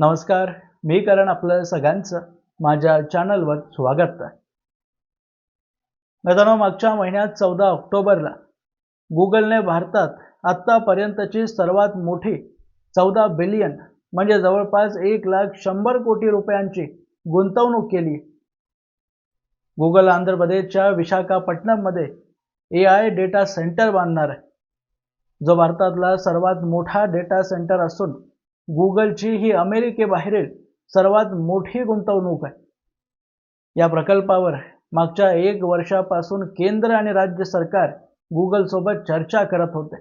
नमस्कार मी करण आपलं सगळ्यांचं. माझ्या चॅनलवर स्वागत आहे. मित्रांनो मागच्या महिन्यात चौदा ऑक्टोबरला गुगलने भारतात आत्तापर्यंतची सर्वात मोठी चौदा बिलियन म्हणजे जवळपास एक लाख शंभर कोटी रुपयांची गुंतवणूक केली. गुगल आंध्र प्रदेशच्या विशाखापट्टणममध्ये ए आय डेटा सेंटर बांधणार आहे. जो भारतातला सर्वात मोठा डेटा सेंटर असून गुगलची ही अमेरिकेबाहेरील सर्वात मोठी गुंतवणूक आहे. या प्रकल्पावर मागच्या एक वर्षापासून केंद्र आणि राज्य सरकार गुगल सोबत चर्चा करत होते.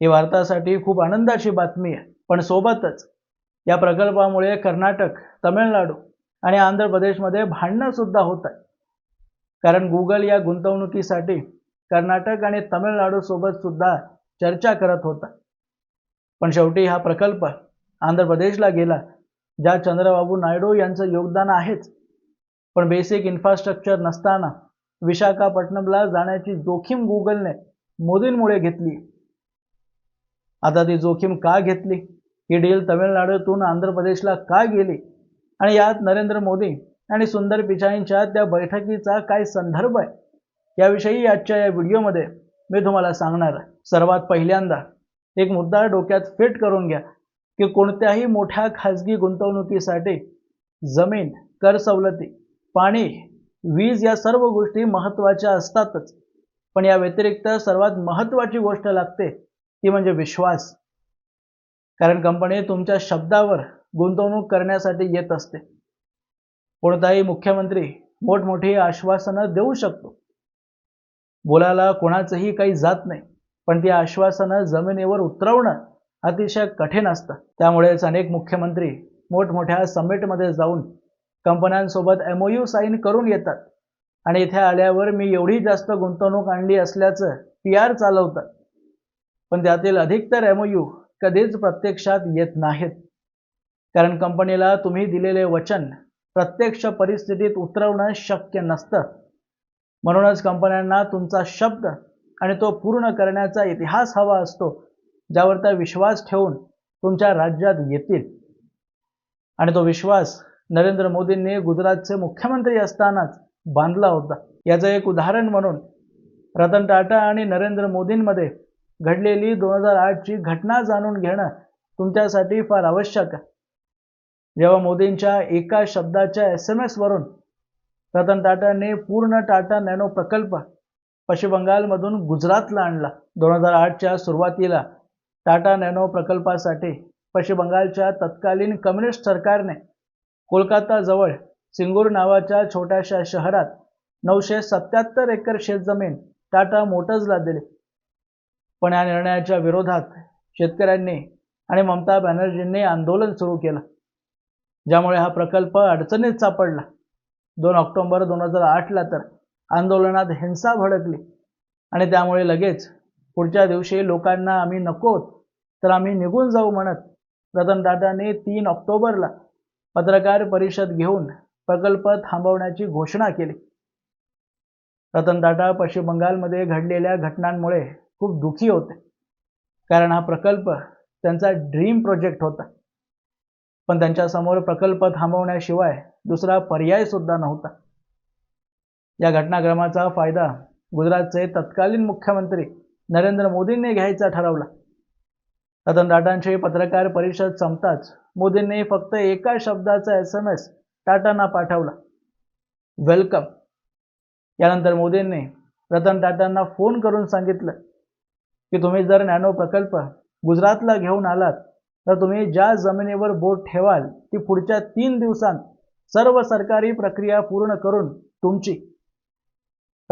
ही भारतासाठी खूप आनंदाची बातमी आहे. पण सोबतच या प्रकल्पामुळे कर्नाटक तमिळनाडू आणि आंध्र प्रदेशमध्ये भांडणं सुद्धा होत आहे कारण गुगल या गुंतवणुकीसाठी कर्नाटक आणि तमिळनाडू सोबत सुद्धा चर्चा करत होता. पण शेवटी हा प्रकल्प आंध्र प्रदेशला गेला ज्या चंद्रबाबू नायडू यांचं योगदान आहेच. पण बेसिक इन्फ्रास्ट्रक्चर नसताना विशाखापट्टणमला जाण्याची जोखीम गुगलने मोदींमुळे घेतली. आता ती जोखीम का घेतली? ही डील तमिळनाडूतून आंध्र प्रदेशला का गेली? आणि यात नरेंद्र मोदी आणि सुंदर पिचाईंच्या त्या बैठकीचा काय संदर्भ आहे? याविषयी आजच्या या व्हिडिओमध्ये मी तुम्हाला सांगणार आहे. सर्वात पहिल्यांदा एक मुद्दा डोक्यात फिट करून घ्या की कोणत्याही मोठ्या खाजगी गुंतवणुकीसाठी जमीन कर सवलती पाणी वीज या सर्व गोष्टी महत्त्वाच्या असतातच. पण या व्यतिरिक्त सर्वात महत्त्वाची गोष्ट लागते ती म्हणजे विश्वास. कारण कंपनी तुमच्या शब्दावर गुंतवणूक करण्यासाठी येत असते. कोणताही मुख्यमंत्री मोठमोठी आश्वासनं देऊ शकतो. बोलायला कोणाचंही काही जात नाही. पण ती आश्वासनं जमिनीवर उतरवणं अतिशय कठीण असतं. त्यामुळेच अनेक मुख्यमंत्री मोठमोठ्या समिटमध्ये जाऊन कंपन्यांसोबत एम ओ यू साईन करून येतात. आणि इथे आल्यावर मी एवढी जास्त गुंतवणूक आणली असल्याचं पी आर चालवतात पण त्यातील अधिकतर एम ओ यू कधीच प्रत्यक्षात येत नाहीत. कारण कंपनीला तुम्ही दिलेले वचन प्रत्यक्ष परिस्थितीत उतरवणं शक्य नसतं. म्हणूनच कंपन्यांना तुमचा शब्द आणि तो पूर्ण करण्याचा इतिहास हवा असतो ज्यावर त्या विश्वास ठेवून तुमच्या राज्यात येतील. आणि तो विश्वास नरेंद्र मोदींनी गुजरातचे मुख्यमंत्री असतानाच बांधला होता. याचं एक उदाहरण म्हणून रतन टाटा आणि नरेंद्र मोदींमध्ये घडलेली दोन हजार आठची घटना जाणून घेणं तुमच्यासाठी फार आवश्यक आहे. जेव्हा मोदींच्या एका शब्दाच्या एस एम एसवरून रतन टाटांनी पूर्ण टाटा नॅनो प्रकल्प पश्चिम बंगालमधून गुजरातला आणला. दोन हजार आठच्या सुरुवातीला टाटा नॅनो प्रकल्पासाठी पश्चिम बंगालच्या तत्कालीन कम्युनिस्ट सरकारने कोलकाताजवळ सिंगूर नावाच्या छोट्याशा शहरात नऊशे सत्याहत्तर एकर शेतजमीन टाटा मोटर्सला दिली. पण या निर्णयाच्या विरोधात शेतकऱ्यांनी आणि ममता बॅनर्जींनी आंदोलन सुरू केलं ज्यामुळे हा प्रकल्प अडचणीत सापडला. दोन ऑक्टोबर दोन हजार आठला तर आंदोलनात हिंसा भडकली. आणि त्यामुळे लगेच पुढच्या दिवशी लोकांना आम्ही नकोत तर आम्ही निघून जाऊ म्हणत रतनदाटांनी तीन ऑक्टोबरला पत्रकार परिषद घेऊन प्रकल्प थांबवण्याची घोषणा केली. रतन टाटा पश्चिम बंगालमध्ये घडलेल्या घटनांमुळे खूप दुखी होते. कारण हा प्रकल्प त्यांचा ड्रीम प्रोजेक्ट होता. पण त्यांच्यासमोर प्रकल्प थांबवण्याशिवाय दुसरा पर्याय सुद्धा नव्हता. या घटनाक्रमाचा फायदा गुजरातचे तत्कालीन मुख्यमंत्री नरेंद्र मोदींनी घ्यायचा ठरवला. रतन टाटांची पत्रकार परिषद संपताच मोदींनी फक्त एका शब्दाचा एस एम एस टाटांना पाठवला. वेलकम. यानंतर मोदींनी रतन टाटांना फोन करून सांगितलं की तुम्ही जर नॅनो प्रकल्प गुजरातला घेऊन आलात तर तुम्ही ज्या जमिनीवर बोट ठेवाल ती पुढच्या तीन दिवसांत सर्व सरकारी प्रक्रिया पूर्ण करून तुमची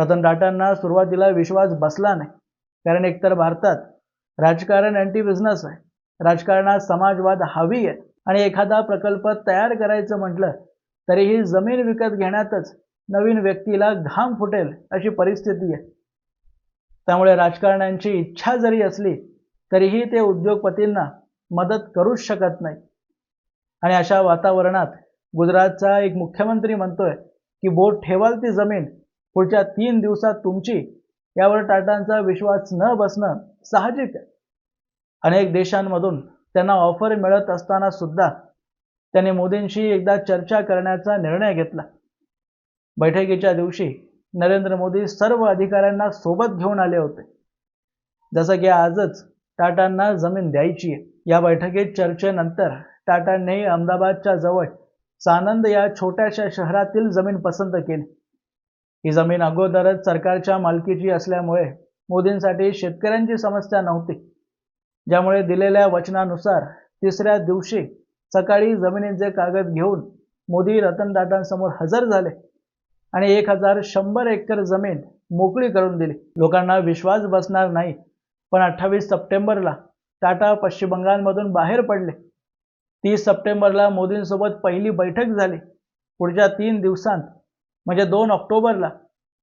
रतन टाटांना सुरुवातीला विश्वास बसला नाही. कारण एकतर भारतात राजकारण अँटी बिझनेस आहे. राजकारणात समाजवाद हवी आहे. आणि एखादा प्रकल्प तयार करायचं म्हटलं तरीही जमीन विकत घेण्यातच नवीन व्यक्तीला घाम फुटेल अशी परिस्थिती आहे. त्यामुळे राजकारण्यांची इच्छा जरी असली तरीही ते उद्योगपतींना मदत करूच शकत नाही. आणि अशा वातावरणात गुजरातचा एक मुख्यमंत्री म्हणतोय की बोट ठेवाल ती जमीन पुढच्या तीन दिवसात तुमची यावर टाटांचा विश्वास न बसणं साहजिक आहे. अनेक देशांमधून त्यांना ऑफर मिळत असताना सुद्धा त्यांनी मोदींशी एकदा चर्चा करण्याचा निर्णय घेतला. बैठकीच्या दिवशी नरेंद्र मोदी सर्व अधिकाऱ्यांना सोबत घेऊन आले होते. जसं की आजच टाटांना जमीन द्यायची आहे. या बैठकीत चर्चेनंतर टाटांनी अहमदाबादच्या जवळ सानंद या छोट्याशा शहरातील जमीन पसंत केली. ही जमीन अगोदरच सरकारच्या मालकीची असल्यामुळे मोदींसाठी शेतकऱ्यांची समस्या नव्हती. ज्यामुळे दिलेल्या वचनानुसार तिसऱ्या दिवशी सकाळी जमिनीचे कागद घेऊन मोदी रतन टाटांसमोर हजर झाले आणि एक हजार शंभर एकर जमीन मोकळी करून दिली. लोकांना विश्वास बसणार नाही पण अठ्ठावीस सप्टेंबरला टाटा पश्चिम बंगालमधून बाहेर पडले. तीस सप्टेंबरला मोदींसोबत पहिली बैठक झाली. पुढच्या तीन दिवसांत म्हणजे दोन ऑक्टोबरला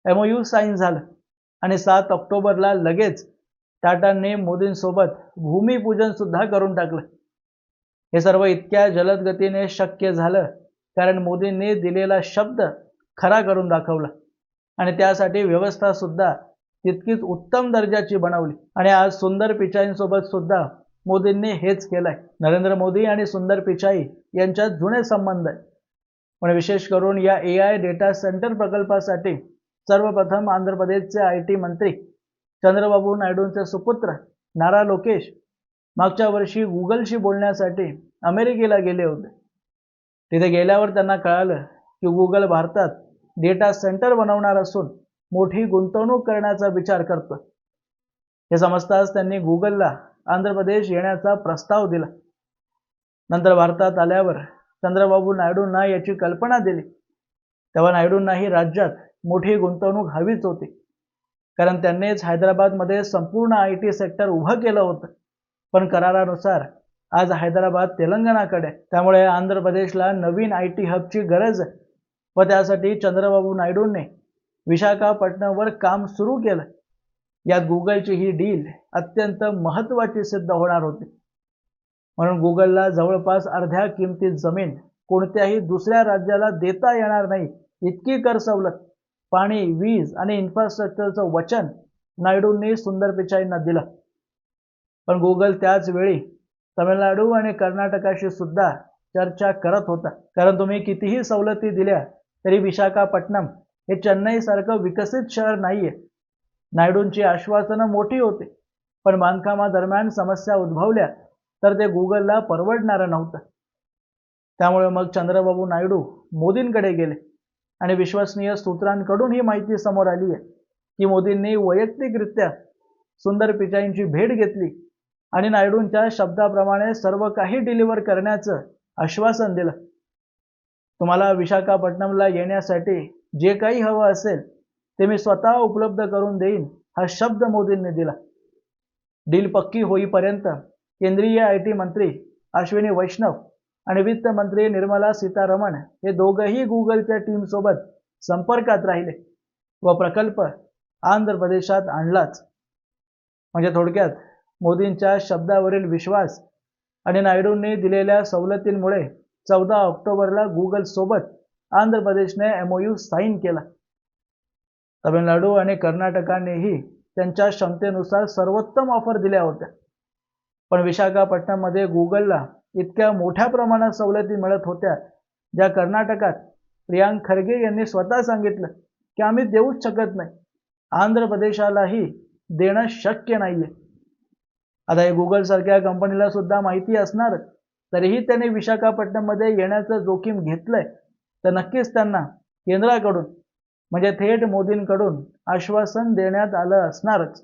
एम ओय यू साईन झालं. आणि सात ऑक्टोबरला लगेच टाटांनी मोदींसोबत भूमिपूजन सुद्धा करून टाकलं. हे सर्व इतक्या जलद गतीने शक्य झालं कारण मोदींनी दिलेला शब्द खरा करून दाखवला. आणि त्यासाठी व्यवस्था सुद्धा तितकीच उत्तम दर्जाची बनवली. आणि आज सुंदर पिचाईंसोबत सुद्धा मोदींनी हेच केलंय. नरेंद्र मोदी आणि सुंदर पिचाई यांच्यात जुने संबंध आहे. पण विशेष करून या ए आय डेटा सेंटर प्रकल्पासाठी सर्वप्रथम आंध्र प्रदेशचे आय टी मंत्री चंद्रबाबू नायडूंचे सुपुत्र नारा लोकेश मागच्या वर्षी गुगलशी बोलण्यासाठी अमेरिकेला गेले होते. तिथे गेल्यावर त्यांना कळालं की गुगल भारतात डेटा सेंटर बनवणार असून मोठी गुंतवणूक करण्याचा विचार करतो. हे समजताच त्यांनी गुगलला आंध्र प्रदेश येण्याचा प्रस्ताव दिला. नंतर भारतात आल्यावर चंद्रबाबू नायडूंना याची कल्पना दिली. तेव्हा नायडूंनाही राज्यात मोठी गुंतवणूक हवीच होती. कारण त्यांनीच हैदराबादमध्ये संपूर्ण आय टी सेक्टर उभं केलं होतं. पण करारानुसार आज हैदराबाद तेलंगणाकडे त्यामुळे आंध्र प्रदेशला नवीन आय टी हबची गरज आहे. व त्यासाठी चंद्रबाबू नायडूंनी विशाखापट्टणमवर काम सुरू केलं. यात गुगलची ही डील अत्यंत महत्त्वाची सिद्ध होणार होती. म्हणून गुगलला जवळपास अर्ध्या किमतीत जमीन कोणत्याही दुसऱ्या राज्याला देता येणार नाही इतकी कर सवलत. पाणी वीज आणि इन्फ्रास्ट्रक्चरचं वचन नायडूंनी सुंदर पिचाईंना दिलं. पण गुगल त्याच वेळी तमिळनाडू आणि कर्नाटकाशी सुद्धा चर्चा करत होता. कारण तुम्ही कितीही सवलती दिल्या तरी विशाखापट्टणम हे चेन्नईसारखं विकसित शहर नाहीये. नायडूंची आश्वासनं मोठी होती. पण बांधकामादरम्यान समस्या उद्भवल्या तर ते गुगलला परवडणारं नव्हतं. त्यामुळे मग चंद्रबाबू नायडू मोदींकडे गेले. आणि विश्वसनीय सूत्रांकडून ही माहिती समोर आली आहे की मोदींनी वैयक्तिकरित्या सुंदर पिचाईंची भेट घेतली आणि नायडूंच्या शब्दाप्रमाणे सर्व काही डिलिव्हर करण्याचं आश्वासन दिलं. तुम्हाला विशाखापट्टणमला येण्यासाठी जे काही हवं असेल ते मी स्वतः उपलब्ध करून देईन हा शब्द मोदींनी दिला. डील पक्की होईपर्यंत केंद्रीय आय टी मंत्री अश्विनी वैष्णव आणि वित्त मंत्री निर्मला सीतारमण हे दोघंही गुगलच्या टीमसोबत संपर्कात राहिले व प्रकल्प आंध्र प्रदेशात आणलाच. म्हणजे थोडक्यात मोदींच्या शब्दावरील विश्वास आणि नायडूंनी दिलेल्या सवलतींमुळे चौदा ऑक्टोबरला गुगल सोबत आंध्र प्रदेशने एमओयू साईन केला. तमिळनाडू आणि कर्नाटकानेही त्यांच्या क्षमतेनुसार सर्वोत्तम ऑफर दिल्या होत्या. पण विशाखापट्टणममध्ये गुगलला इतक्या मोठ्या प्रमाणात सवलती मिळत होत्या ज्या कर्नाटकात प्रियांक खरगे यांनी स्वतः सांगितलं की आम्ही देऊच शकत नाही. आंध्र प्रदेशालाही देणं शक्य नाहीये. आता हे गुगल सारख्या कंपनीला सुद्धा माहिती असणार तरीही त्यांनी विशाखापट्टणममध्ये येण्याचं जोखीम घेतलंय. तर नक्कीच त्यांना केंद्राकडून म्हणजे थेट मोदींकडून आश्वासन देण्यात आलं असणारच.